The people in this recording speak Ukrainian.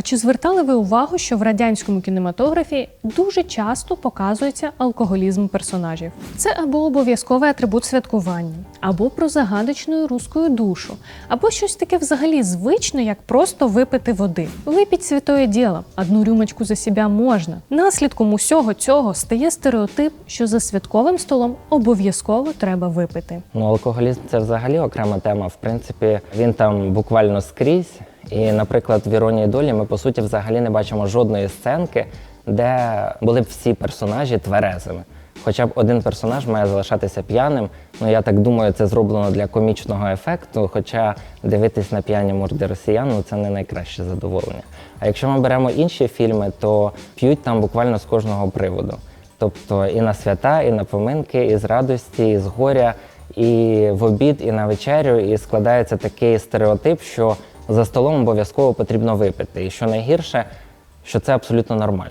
А чи звертали ви увагу, що в радянському кінематографі дуже часто показується алкоголізм персонажів? Це або обов'язковий атрибут святкування, або про загадочну руську душу, або щось таке взагалі звичне, як просто випити води. Випіть святое діло, одну рюмочку за себе можна. Наслідком усього цього стає стереотип, що за святковим столом обов'язково треба випити. Ну, алкоголізм це взагалі окрема тема. В принципі, він там буквально скрізь. І, наприклад, в іронії долі ми по суті взагалі не бачимо жодної сценки, де були б всі персонажі тверезими. Хоча б один персонаж має залишатися п'яним. Ну я так думаю, це зроблено для комічного ефекту. Хоча дивитись на п'яні морди росіян ну, це не найкраще задоволення. А якщо ми беремо інші фільми, то п'ють там буквально з кожного приводу. Тобто і на свята, і на поминки, і з радості, і з горя, і в обід, і на вечерю. І складається такий стереотип, що за столом обов'язково потрібно випити. І що найгірше, що це абсолютно нормально.